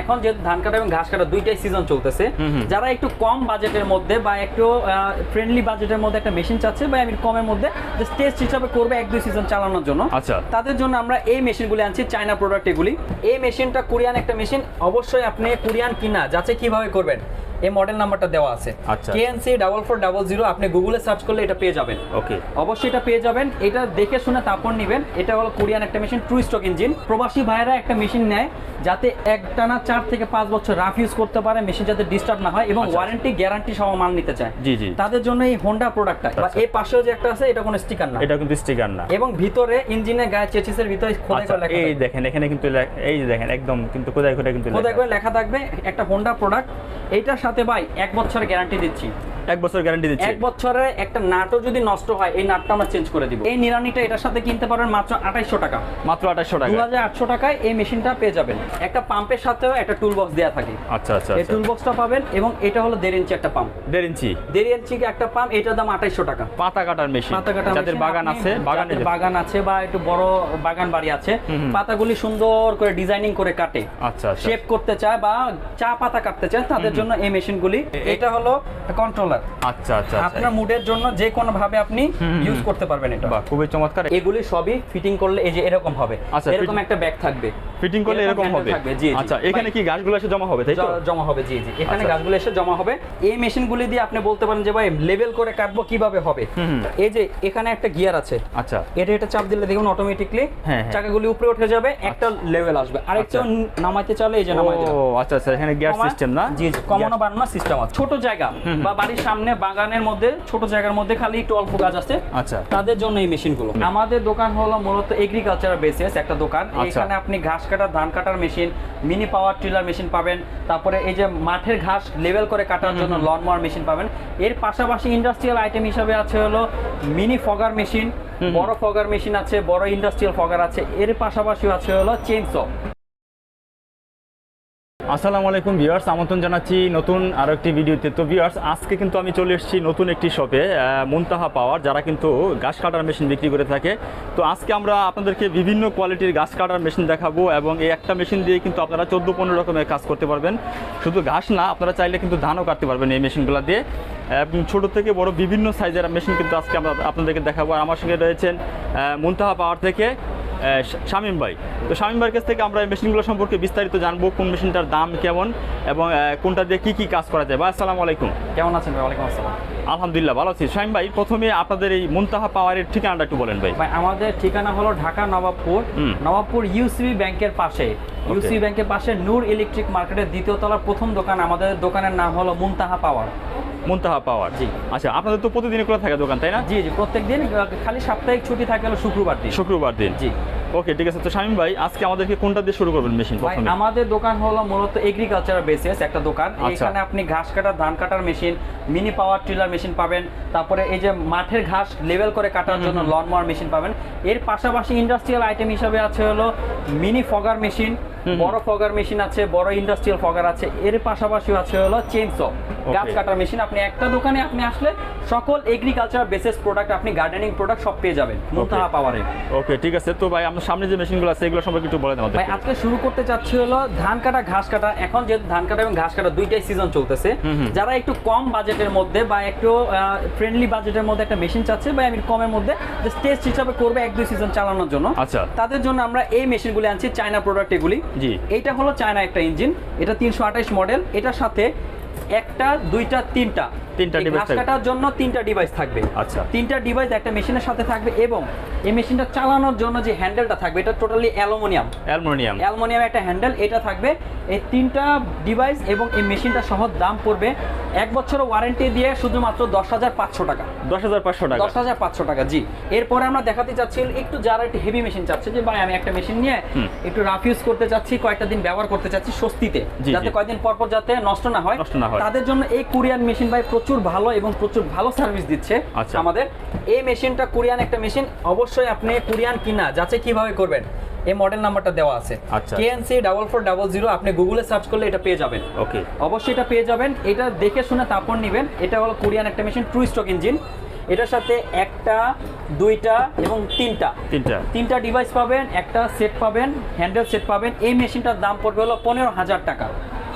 এখন যে ধান কাটা এবং ঘাস কাটা দুইটাই সিজন চলতেছে। যারা একটু কম বাজেটের মধ্যে বা একটু ফ্রেন্ডলি বাজেটের মধ্যে একটা মেশিন চাচ্ছে বা আমি কমের মধ্যে টেস্ট হিসাবে করবে এক দুই সিজন চালানোর জন্য। আচ্ছা। তাদের জন্য আমরা এই মেশিনগুলি আনছি চায়না প্রোডাক্ট এগুলি। এই মেশিনটা কোরিয়ান একটা মেশিন অবশ্যই আপনি কোরিয়ান কিনা যাচ্ছে কীভাবে করবেন? এই মডেল নাম্বারটা দেওয়া আছে। আচ্ছা। KNC double four double zero আপনি গুগলে সার্চ করলে এটা পেয়ে যাবেন। ওকে অবশ্যই এটা পেয়ে যাবেন। এটা দেখে শুনে তারপর নেবেন। এটা হলো কোরিয়ান একটা মেশিন ট্রু স্টক ইঞ্জিন প্রবাসী ভাইরা একটা মেশিন নেয় যাতে একটানা চার থেকে পাঁচ বছর রাফ ইউজ করতে পারে মেশিন যাতে ডিস্টার্ব না হয় এবং আচ্ছা। ওয়ারেন্টি গ্যারান্টি সহ মাল নিতে চায়। জি, জি। তাদের জন্য এই হোন্ডা প্রোডাক্টটা বা আচ্ছা। এই পাশেও যে একটা আছে এটা কোনো স্টিকার না। এটা কিন্তু স্টিকার না। এবং ভিতরে ইঞ্জিনের গায়ে চেচিসের ভিতরে খোদাই আচ্ছা করে লেখা এই দেখেন এখানে কিন্তু এই যে দেখেন একদম কিন্তু কোথায় কোথায় কিন্তু খোদাই করে লেখা থাকবে। একটা হোন্ডা প্রোডাক্ট এইটার সাথে ভাই এক বছর গ্যারান্টি দিচ্ছি। এক বছর গ্যারান্টি দিচ্ছে। এক বছরে একটা নাটও যদি নষ্ট হয় এই নাটটা আমরা চেঞ্জ করে দিব। এই নিরানিটা এটার সাথে কিনতে পারবেন মাত্র আঠাইশশো টাকা। মাত্র আঠাশশো দু হাজার আটশো টাকায় এই মেশিনটা পেয়ে যাবেন। একটা পাম্পের সাথেও একটা টুল বক্স দেওয়া থাকে। আচ্ছা আচ্ছা এই আচ্ছা। টুল বক্সটা পাবেন এবং এটা হলো দেড় ইঞ্চি একটা পাম্প দেড় ইঞ্চি। দেড় ইঞ্চি একটা পাম্প এটার দাম আঠাইশশো টাকা। পাতা কাটার মেশিন। পাতা কাটা যাদের বাগান আছে বাগানে বাগান আছে বা একটু বড় বাগান বাড়ি আছে। পাতাগুলি সুন্দর করে ডিজাইনিং করে কাটে। আচ্ছা আচ্ছা। শেপ করতে চায় বা চা পাতা কাটতে চায় তাদের জন্য এই মেশিনগুলি। এটা হলো কন্ট্রোলার আচ্ছা আচ্ছা আচ্ছা। আপনার মুডের জন্য যে কোনো ভাবে আপনি। ইউজ করতে পারবেন এটা। বাহ খুবই চমৎকার। এগুলি সবই ফিটিং করলে এই যে এরকম হবে। আচ্ছা, এরকম একটা ব্যাগ থাকবে। ফিটিং করলে এরকম হবে? জি। আচ্ছা এখানে কি গাছগুলো এসে জমা হবে তাই তো? জমা হবে জি জি। এখানে আচ্ছা। গাছগুলো এসে জমা হবে। এই মেশিনগুলি দিয়ে আপনি বলতে পারেন যে ভাই লেভেল করে কাটবো কীভাবে হবে। এই যে এখানে একটা গিয়ার আছে। আচ্ছা। এটা এটা চাপ দিলে দেখুন অটোমেটিকলি হ্যাঁ, হ্যাঁ। চাকাগুলি উপরে উঠে যাবে একটা লেভেল আসবে। আরেকটা। নামাইতে চাইলে এই যে নামাই দিলাম। ও আচ্ছা আচ্ছা এখানে কমা- সিস্টেম না? জি জি কমানো বাড়ানো সিস্টেম আছে। ছোট জায়গা। বা বাড়ির সামনে বাগানের মধ্যে ছোট জায়গার মধ্যে খালি একটু অল্প গাছ আছে। আচ্ছা। তাদের জন্য এই মেশিনগুলো। আমাদের দোকান হলো মূলত এগ্রিকালচার বেসিস একটা দোকান। আচ্ছা। এখানে আপনি ঘাস কাটার ধান কাটার machine mini power tiller machine পাবেন। তারপরে এই যে মাঠের ঘাস লেভেল করে কাটার জন্য লন মোয়ার মেশিন পাবেন। এর পাশাপাশি ইন্ডাস্ট্রিয়াল আইটেম হিসাবে আছে হলো মিনি ফগার মেশিন বড় ফগার মেশিন আছে বড় ইন্ডাস্ট্রিয়াল ফগার আছে। এর পাশাপাশি আছে হলো চেইনস আসসালামু আলাইকুম ভিউয়ার্স, আমন্ত্রণ জানাচ্ছি নতুন আরও একটি ভিডিওতে। তো ভিউয়ার্স, আজকে কিন্তু আমি চলে এসেছি নতুন একটি শপে মুনতাহা পাওয়ার, যারা কিন্তু গাছ কাটার মেশিন বিক্রি করে থাকে। তো আজকে আমরা আপনাদেরকে বিভিন্ন কোয়ালিটির গাছ কাটার মেশিন দেখাবো এবং এই একটা মেশিন দিয়ে কিন্তু আপনারা চোদ্দ পনেরো রকমের কাজ করতে পারবেন। শুধু ঘাস না, আপনারা চাইলে কিন্তু ধানও কাটতে পারবেন এই মেশিনগুলো দিয়ে। এবং ছোট থেকে বড় বিভিন্ন সাইজের মেশিন কিন্তু আজকে আমরা আপনাদেরকে দেখাবো। আর আমার সঙ্গে রয়েছেন মুনতাহা পাওয়ার থেকে শামীম ভাই। তো শামীম ভাইয়ের কাছ থেকে আমরা এই মেশিনগুলো সম্পর্কে বিস্তারিত জানব, কোন মেশিনটার দাম কেমন এবং কোনটা দিয়ে কী কী কাজ করা যায়। ভাই, আসসালামু আলাইকুম। কেমন আছেন ভাই? ওয়ালাইকুম আসসালাম। আলহামদুলিল্লাহ ভালো আছি। শামীম ভাই প্রথমে আপনাদের এই মুনতাহা পাওয়ারের ঠিকানাটা একটু বলেন ভাই। ভাই আমাদের ঠিকানা হলো ঢাকা নবাবপুর। নবাবপুর ইউসিবি ব্যাংকের পাশে। ইউসিবি ব্যাংকের পাশে নূর ইলেকট্রিক মার্কেটের দ্বিতীয় তলার প্রথম দোকান আমাদের দোকানের নাম হলো মুনতাহা পাওয়ার। মুনতাহা পাওয়ার। জি। আচ্ছা আপনাদের তো প্রতিদিন খোলা থাকে দোকান তাই না? জি জি প্রত্যেক দিন খালি সাপ্তাহিক ছুটি থাকে হলো শুক্রবার দিন। শুক্রবার দিন। জি। ওকে ঠিক আছে। তো শামীম ভাই আজকে আমাদেরকে কোনটা দিয়ে শুরু করবেন মেশিন প্রথমে? আমাদের দোকান হলো মূলত এগ্রিকালচার বেসিস একটা দোকান। আচ্ছা। এখানে আপনি ঘাস কাটার ধান কাটার machine mini power tiller machine পাবেন। তারপরে এই যে মাঠের ঘাস লেভেল করে কাটার জন্য লন মোয়ার মেশিন পাবেন। এর পাশাপাশি ইন্ডাস্ট্রিয়াল আইটেম হিসাবে আছে হলো মিনি ফগার মেশিন বড় ফগার মেশিন আছে বড় ইন্ডাস্ট্রিয়াল ফগার আছে। এর পাশাপাশি আছে হলো চেইনস গাছ কাটার মেশিন আপনি একটা দোকানে আপনি আসলে সকল এগ্রিকালচার বেসিস প্রোডাক্ট আপনি গার্ডেনিং প্রোডাক্ট সব পেয়ে যাবেন মুনতাহা পাওয়ারে ওকে ঠিক আছে। তো ভাই আমরা সামনে যে মেশিনগুলো আছে এগুলো সম্পর্কে একটু বলে ভাই আজকে শুরু করতে চাচ্ছি হলো ধান কাটা ঘাস কাটা। এখন যে ধান কাটা এবং ঘাস কাটা দুইটাই সিজন চলতেছে। যারা একটু কম বাজেটের মধ্যে বা একটু ফ্রেন্ডলি বাজেটের মধ্যে একটা মেশিন চাচ্ছে বা আমি কমের মধ্যে যে টেস্ট হিসাবে করবে এক দুই সিজন চালানোর জন্য। আচ্ছা। তাদের জন্য আমরা এই মেশিনগুলি আনছি চায়না প্রোডাক্ট এগুলি। জি। এটা হলো চায়না একটা ইঞ্জিন এটা তিনশো মডেল এটার সাথে একটা দুইটা তিনটা তিনটা ঘাস থাকবে। কাটার জন্য তিনটা ডিভাইস থাকবে। আচ্ছা। তিনটা ডিভাইস একটা মেশিনের সাথে থাকবে এবং এই মেশিনটা চালানোর জন্য যে হ্যান্ডেলটা থাকবে এটা টোটালি অ্যালুমিনিয়াম। অ্যালমোনিয়াম। অ্যালুমিনিয়াম একটা হ্যান্ডেল এটা থাকবে। এই তিনটা ডিভাইস এবং এই মেশিনটা সহ দাম পড়বে এক বছর ওয়ারেন্টি দিয়ে শুধুমাত্র দশ হাজার পাঁচশো টাকা। দশ হাজার পাঁচশো টাকা। দশ হাজার পাঁচশো টাকা জি। এরপরে আমরা দেখাতে চাচ্ছি একটু যারা একটু হেভি মেশিন চাচ্ছে যে ভাই আমি একটা মেশিন নিয়ে একটু রাফ ইউজ করতে চাচ্ছি কয়েকটা দিন ব্যবহার করতে চাচ্ছি স্বস্তিতে। যাতে কয়েকদিন পর পর যাতে নষ্ট না হয়। নষ্ট না হয়। তাদের জন্য এই কোরিয়ান মেশিন ভাই প্রচুর ভালো এবং প্রচুর ভালো সার্ভিস দিচ্ছে আচ্ছা। আমাদের। এই মেশিনটা কোরিয়ান একটা মেশিন অবশ্যই আপনি কোরিয়ান কিনা যাচাই কীভাবে করবেন এই মডেল নাম্বারটা দেওয়া আছে। KNC double four double zero আপনি গুগলে সার্চ করলে এটা পেয়ে যাবেন। ওকে। অবশ্যই এটা পেয়ে যাবেন। এটা দেখে শুনে তারপর নেবেন। এটা হলো কোরিয়ান একটা মেশিন ট্রু স্টক ইঞ্জিন এটার সাথে একটা দুইটা এবং তিনটা। তিনটা। তিনটা ডিভাইস পাবেন একটা সেট পাবেন হ্যান্ডেল সেট পাবেন। এই মেশিনটার দাম পড়বে হলো পনেরো হাজার টাকা।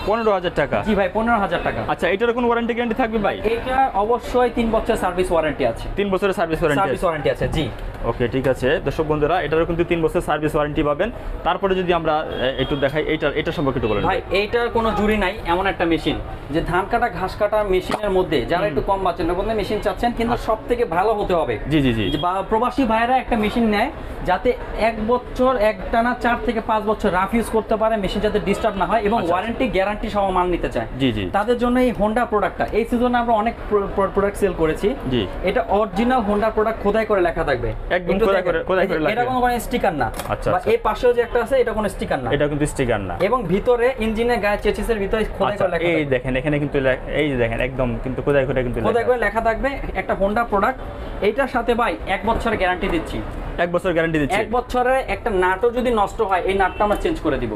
পনেরো হাজার টাকা। জি ভাই পনেরো হাজার টাকা। আচ্ছা এটার কোনো ওয়ারেন্টি গ্যারান্টি থাকবে ভাই? এটা অবশ্যই তিন বছর সার্ভিস ওয়ারেন্টি আছে। তিন বছরের সার্ভিস ওয়ারেন্টি সার্ভিস ওয়ারেন্টি আছে জি। ওকে ঠিক আছে। দর্শক বন্ধুরা এটারও কিন্তু তিন বছর সার্ভিস ওয়ারেন্টি পাবেন। তারপরে যদি আমরা একটু দেখাই এইটার এটা সম্পর্কে একটু বলেন ভাই এইটার কোনো জুড়ি নাই এমন একটা মেশিন যে ধান কাটা ঘাস কাটা মেশিনের মধ্যে যারা একটু কম বাঁচেন মেশিন চাচ্ছেন কিন্তু সব থেকে ভালো হতে হবে। জি জি জি। বা প্রবাসী ভাইরা একটা মেশিন নেয় যাতে এক বছর এক টানা চার থেকে পাঁচ বছর রাফ ইউজ করতে পারে মেশিন যাতে ডিস্টার্ব না হয় এবং আচ্ছা। ওয়ারেন্টি গ্যারান্টি সহ মাল নিতে চায়। জি, জি। তাদের জন্য এই হোন্ডা প্রোডাক্টটা এই সিজনে আমরা অনেক প্রোডাক্ট সেল করেছি। জি। এটা অরিজিনাল হোন্ডা প্রোডাক্ট খোদাই করে লেখা থাকবে। একদম খোদাই করে- খোদাই করে এটা লেখা। কোনো স্টিকার না। আচ্ছা, আচ্ছা। এই পাশেও যে একটা আছে এটা কোনো স্টিকার না। এটা কিন্তু স্টিকার না। এবং ভিতরে ইঞ্জিনের গায়ে চেচিসের ভিতরে খোদাই আচ্ছা করে লেখা এই দেখেন এখানে কিন্তু এই যে দেখেন একদম কিন্তু খোদাই কোথায় কিন্তু খোদাই করে লেখা থাকবে। একটা হোন্ডা প্রোডাক্ট এইটার সাথে ভাই এক বছরের গ্যারান্টি দিচ্ছি। এক বছর গ্যারান্টি দিচ্ছে। এক বছরে একটা নাটও যদি নষ্ট হয় এই নাটটা আমরা চেঞ্জ করে দিব।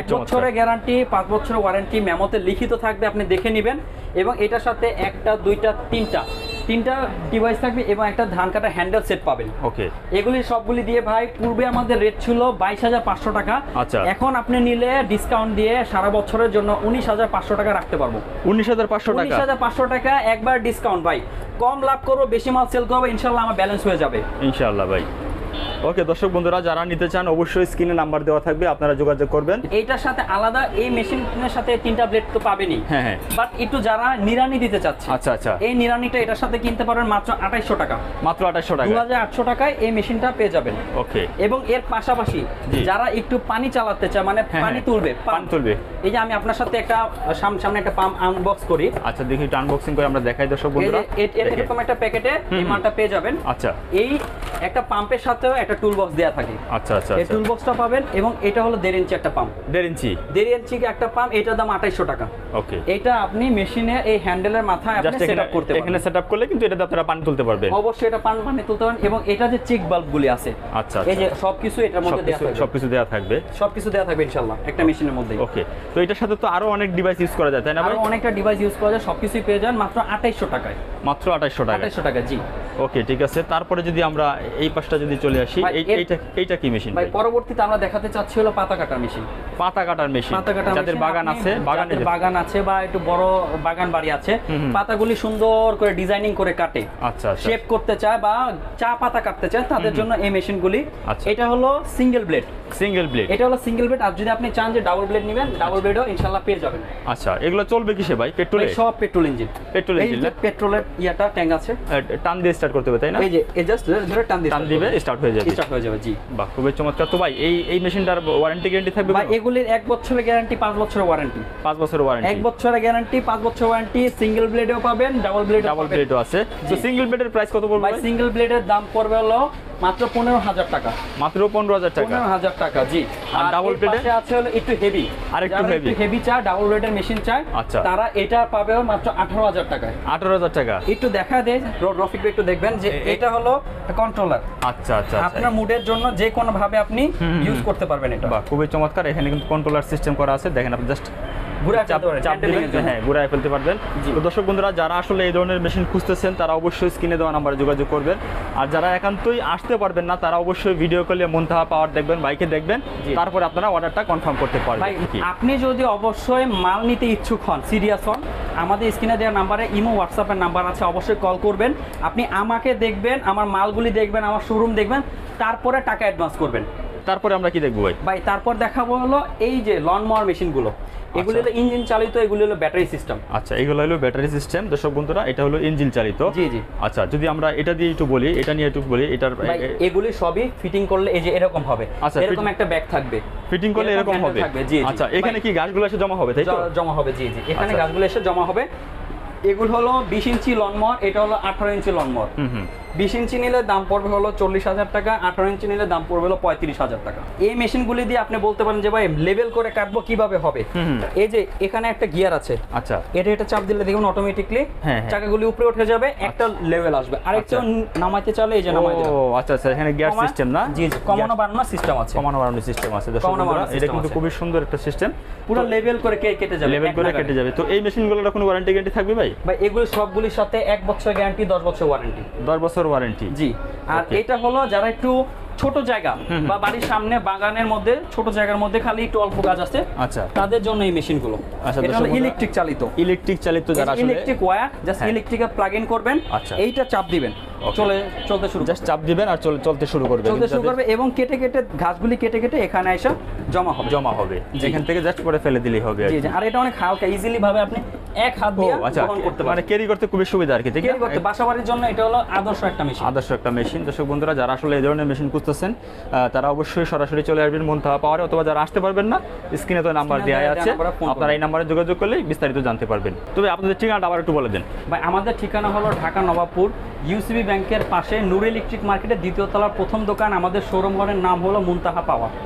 এক বছরের গ্যারান্টি পাঁচ বছরের ওয়ারেন্টি মেমোতে লিখিত থাকবে আপনি দেখে নেবেন। এবং এটার সাথে একটা দুইটা তিনটা তিনটা ডিভাইস থাকবে এবং একটা ধান কাটা হ্যান্ডেল সেট পাবেন। ওকে। এগুলি সবগুলি দিয়ে ভাই পূর্বে আমাদের রেট ছিল বাইশ হাজার পাঁচশো টাকা। আচ্ছা। এখন আপনি নিলে ডিসকাউন্ট দিয়ে সারা বছরের জন্য উনিশ হাজার পাঁচশো টাকা রাখতে পারব। উনিশ হাজার পাঁচশো টাকা? উনিশ হাজার পাঁচশো টাকা একবার ডিসকাউন্ট ভাই। কম লাভ করব বেশি মাল সেল করব ইনশাল্লাহ আমার ব্যালেন্স হয়ে যাবে। ইনশাআল্লাহ ভাই। ওকে দর্শক বন্ধুরা যারা নিতে চান অবশ্যই স্ক্রিনে নাম্বার দেওয়া থাকবে আপনারা যোগাযোগ করবেন। এইটার সাথে আলাদা এই মেশিনের সাথে তিনটা ব্লেড তো পাবেনই। হ্যাঁ হ্যাঁ। বাট একটু যারা নিরানি দিতে চাচ্ছে আচ্ছা আচ্ছা। এই নিরানিটা এটার সাথে কিনতে পারবেন মাত্র আঠাইশশো টাকা। মাত্র আঠাশশো দু টাকা হাজার আটশো টাকায় এই মেশিনটা পেয়ে যাবেন। ওকে। এবং এর পাশাপাশি যারা একটু পানি চালাতে চায় মানে হ্যাঁ, পানি হ্যাঁ। তুলবে পানি তুলবে। এই যে আমি আপনার সাথে একটা সাম- সামনে একটা পাম্প আনবক্স করি। আচ্ছা দেখি আনবক্সিং করে আমরা দেখাই দর্শক বন্ধুরা। এরকম একটা প্যাকেটে এই মালটা পেয়ে যাবেন। আচ্ছা। এই একটা পাম্পের সাথেও একটা টুল বক্স দেওয়া থাকে। আচ্ছা আচ্ছা এই আচ্ছা। টুল বক্সটা পাবেন এবং এটা হলো দেড় ইঞ্চি একটা পাম্প দেড় ইঞ্চি দেড় ইঞ্চি একটা পাম্প এটার দাম আঠাইশশো টাকা। ওকে এটা আপনি মেশিনে এই হ্যান্ডেলের মাথায় আপনি জাস্ট সেট এখানে আপ করতে এখানে পারবেন। সেট আপ করলে কিন্তু এটাতে আপনারা পানি তুলতে পারবেন। অবশ্যই এটা পান পানি তুলতে পারেন এবং এটা যে চেক বাল্বগুলি আছে আচ্ছা এই যে আচ্ছা। সবকিছু এটার মধ্যে সবকিছু থাকবে। সবকিছু দেওয়া থাকবে। সবকিছু দেওয়া থাকবে ইনশাআল্লাহ একটা মেশিনের মধ্যে ওকে তো এটার সাথে তো আরও অনেক ডিভাইস ইউজ করা যায় তাই না ভাই? আরও অনেকটা ডিভাইস ইউজ করা যায় সবকিছুই পেয়ে যান মাত্র আঠাইশশো টাকায়। মাত্র আঠাশশো টাকা আঠাইশশো টাকা জি। ওকে ঠিক আছে। তারপরে যদি আমরা এই পাশটা যদি চলে আসি এইটা এইটা কি মেশিন ভাই পরবর্তীতে আমরা দেখাতে চাচ্ছি হলো পাতা কাটার মেশিন পাতা কাটার মেশিন পাতা কাটা যাদের বাগান আছে বাগানে বাগান আছে বা একটু বড় বাগান বাড়ি আছে। পাতাগুলি সুন্দর করে ডিজাইনিং করে কাটে। আচ্ছা আচ্ছা। শেপ করতে চায় বা চা পাতা কাটতে চায় তাদের জন্য এই মেশিনগুলি আচ্ছা। এটা হলো সিঙ্গেল ব্লেড সিঙ্গেল ব্লেড এটা হলো সিঙ্গেল ব্লেড আর যদি আপনি চান যে ডাবল ব্লেড নেবেন ডাবল ব্লেডও ইনশাল্লাহ পেয়ে যাবেন। আচ্ছা এগুলো চলবে কিসে ভাই? পেট্রোলে? সব পেট্রোল ইঞ্জিন। পেট্রোল ইঞ্জিন পেট্রোলের ইয়াটা ট্যাঙ্ক আছে। টান দিয়ে স্টার্ট করতে হবে তাই না? এই যে এই জাস্ট ধরে টান দিবে টান দিবে স্টার্ট হয়ে যাবে। স্টার্ট হয়ে যাবে জি। বাহ খুবই চমৎকার। তো ভাই এই এই মেশিনটার ওয়ারেন্টি গ্যারান্টি থাকবে ভাই এগুলির এক বছরের গ্যারান্টি পাঁচ বছরের ওয়ারেন্টি পাঁচ বছরের ওয়ারেন্টি এক বছরের গ্যারান্টি পাঁচ বছর ওয়ারেন্টি সিঙ্গেল ব্লেডেও পাবেন ডাবল ব্লেড ডাবল ব্লেডও আছে। তো সিঙ্গেল ব্লেডের প্রাইস কত পড়বে ভাই ভাই? সিঙ্গেল ব্লেডের দাম পড়বে হলো মাত্র পনেরো হাজার টাকা। মাত্র পনেরো হাজার টাকা। পনেরো হাজার টাকা জি। আর এ? পাশে আছে হলো একটু হেভি আর একটু heavy। হেভি চা ডাবল ব্লেডের মেশিন চায় আচ্ছা। তারা এটা পাবে মাত্র আঠারো হাজার টাকায়। আঠারো হাজার টাকা। একটু দেখা দেয় রফিক একটু দেখবেন যে এটা হলো কন্ট্রোলার আচ্ছা আচ্ছা আচ্ছা। আপনার মুডের জন্য যে কোনো ভাবে আপনি ইউজ করতে পারবেন এটা। বাহ খুবই চমৎকার। এখানে কিন্তু কন্ট্রোলার সিস্টেম করা আছে। দেখেন আপনি জাস্ট হ্যাঁ ঘুরায় ফেলতে পারবেন। তো দর্শক বন্ধুরা যারা আসলে এই ধরনের মেশিন খুঁজতেছেন তারা অবশ্যই স্ক্রিনে দেওয়া নাম্বারে যোগাযোগ করবেন। আর যারা একান্তই আসতে পারবেন না তারা অবশ্যই ভিডিও কলে মন্তাহা পাওয়ার দেখবেন বাইকে দেখবেন। তারপরে আপনারা অর্ডারটা কনফার্ম করতে পারবেন। আপনি যদি অবশ্যই মাল নিতে ইচ্ছুক হন সিরিয়াস হন আমাদের স্ক্রিনে দেওয়া নাম্বারে ইমো হোয়াটসঅ্যাপের নাম্বার আছে অবশ্যই কল করবেন। আপনি আমাকে দেখবেন আমার মালগুলি দেখবেন আমার শোরুম দেখবেন তারপরে টাকা অ্যাডভান্স করবেন। তারপরে আমরা কি দেখব ভাই? ভাই তারপর দেখাবো হলো এই যে লন মাওয়ার মেশিনগুলো এগুলি হলো ইঞ্জিন চালিত এগুলি হলো ব্যাটারি সিস্টেম আচ্ছা এগুলো হলো ব্যাটারি সিস্টেম দর্শক বন্ধুরা এটা হলো ইঞ্জিন চালিত। জি, জি। আচ্ছা যদি আমরা এটা দিয়ে একটু বলি এটা নিয়ে একটু বলি এটার এগুলি সবই ফিটিং করলে এই যে এরকম হবে। আচ্ছা, এরকম একটা ব্যাগ থাকবে। ফিটিং করলে এরকম হবে? জি, জি। আচ্ছা এখানে কি গাছগুলো এসে জমা হবে তাই তো? জমা হবে জি জি। এখানে আচ্ছা। গাছগুলো এসে জমা হবে। এগুলো হলো বিশ ইঞ্চি লনমর এটা হলো আঠারো ইঞ্চি লনমর হুম হুম। বিশ ইঞ্চি নিলে দাম পড়বে হলো চল্লিশ হাজার টাকা আঠারো ইঞ্চি নিলে দাম পড়বে হলো পঁয়ত্রিশ হাজার টাকা। এই মেশিনগুলি দিয়ে আপনি বলতে পারেন যে ভাই লেভেল করে কাটবো কীভাবে হবে। এই যে এখানে একটা গিয়ার আছে। আচ্ছা। এটা এটা চাপ দিলে দেখুন অটোমেটিকলি হ্যাঁ, হ্যাঁ। চাকাগুলি উপরে উঠে যাবে একটা লেভেল আসবে। আরেকটা নামাইতে চাইলে এই যে নামাই দিলাম ও আচ্ছা আচ্ছা এখানে গিয়ার সিস্টেম না? জি জি কমানো বাড়ানো সিস্টেম আছে। কমানো বাড়ানোর সিস্টেম আছে। এটা কিন্তু। খুবই সুন্দর একটা সিস্টেম পুরো লেভেল করে কে কেটে যাবে লেভেল করে কেটে যাবে। তো এই মেশিনগুলোর কোনো ওয়ারেন্টি গ্যারান্টি থাকবে ভাই? ভাই এগুলো সবগুলির সাথে এক বছর গ্যারান্টি দশ বছর ওয়ারেন্টি দশ বছর ওয়ারেন্টি জি। আর এটা হলো যারা একটু ছোট জায়গা। বা বাড়ির সামনে বাগানের মধ্যে ছোট জায়গার মধ্যে খালি একটু অল্প কাজ আছে আচ্ছা। তাদের জন্য এই আচ্ছা, হলো বন্ধুরা- ইলেকট্রিক চালিত। ইলেকট্রিক চালিত যারা আসলে ইলেকট্রিক ওয়্যার জাস্ট। ইলেকট্রিকে প্লাগ ইন করবেন আচ্ছা। এইটা চাপ দিবেন। চলে চলতে শুরু জাস্ট চাপ দিবেন আর চলতে শুরু করবে। চলতে শুরু করবে এবং কেটে কেটে ঘাসগুলি কেটে কেটে এখানে এসে জমা হবে। জমা হবে। এখান থেকে জাস্ট পরে ফেলে দিলেই হবে আর জি জি। আর এটা অনেক হালকা ইজিলি ভাবে আপনি এক হাত দিয়ে আচ্ছা। বহন করতে মানে ক্যারি করতে খুবই সুবিধা আর কি ঠিক না? করতে বাসাবাড়ির জন্য এটা হলো আদর্শ একটা মেশিন আদর্শ একটা মেশিন দর্শক বন্ধুরা যারা আসলে এই ধরনের মেশিন খুঁজতেছেন তারা অবশ্যই সরাসরি চলে আসবেন মন্তাহা পাওয়ারে অথবা যারা আসতে পারবেন না স্ক্রিনে তো নাম্বার দেওয়া আছে। আপনারা এই নাম্বারে যোগাযোগ করলে বিস্তারিত জানতে পারবেন। তবে আপনাদের ঠিকানাটা আবার একটু বলে দেন। ভাই আমাদের ঠিকানা হলো ঢাকা নবাবপুর ইউসিবি ব্যাংকের পাশে নূর ইলেকট্রিক মার্কেটের দ্বিতীয় তলার প্রথম দোকান। আমাদের শোরুম ঘরের নাম হলো মুনতাহা পাওয়ার।